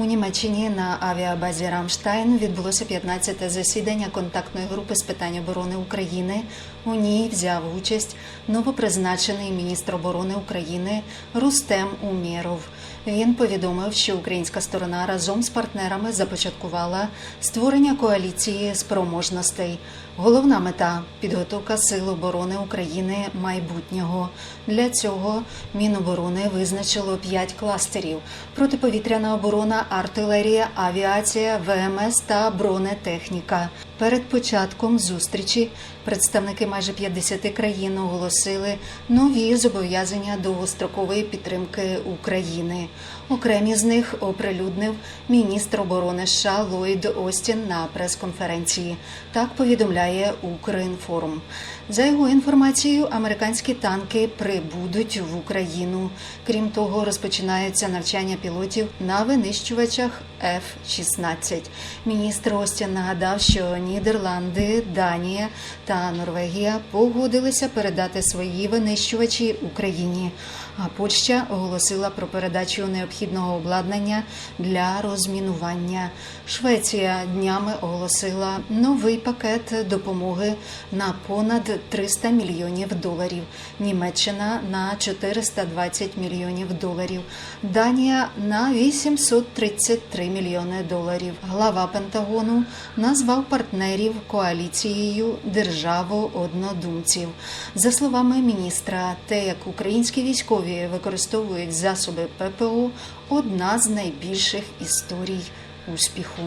У Німеччині на авіабазі Рамштайн відбулося 15-те засідання контактної групи з питань оборони України. У ній взяв участь новопризначений міністр оборони України Рустем Умєров. Він повідомив, що українська сторона разом з партнерами започаткувала створення коаліції спроможностей. Головна мета підготовка сил оборони України майбутнього. Для цього Міноборони визначило п'ять кластерів: протиповітряна оборона, артилерія, авіація, ВМС та бронетехніка. Перед початком зустрічі представники майже 50 країн оголосили нові зобов'язання довгострокової підтримки України. Окремі з них оприлюднив міністр оборони США Ллойд Остін на прес-конференції. Так повідомляє Укрінформ. За його інформацією, американські танки прибудуть в Україну. Крім того, розпочинаються навчання пілотів на винищувачах F-16. Міністр Остін нагадав, що Нідерланди, Данія та Норвегія погодилися передати свої винищувачі Україні. А Польща оголосила про передачу необхідного обладнання для розмінування. Швеція днями оголосила новий пакет допомоги на понад 300 мільйонів доларів. Німеччина на 420 мільйонів доларів. Данія на 833 мільйони доларів. Глава Пентагону назвав партнерів коаліцією державу однодумців. За словами міністра, те, як українські військові використовують засоби ППО, одна з найбільших історій успіху.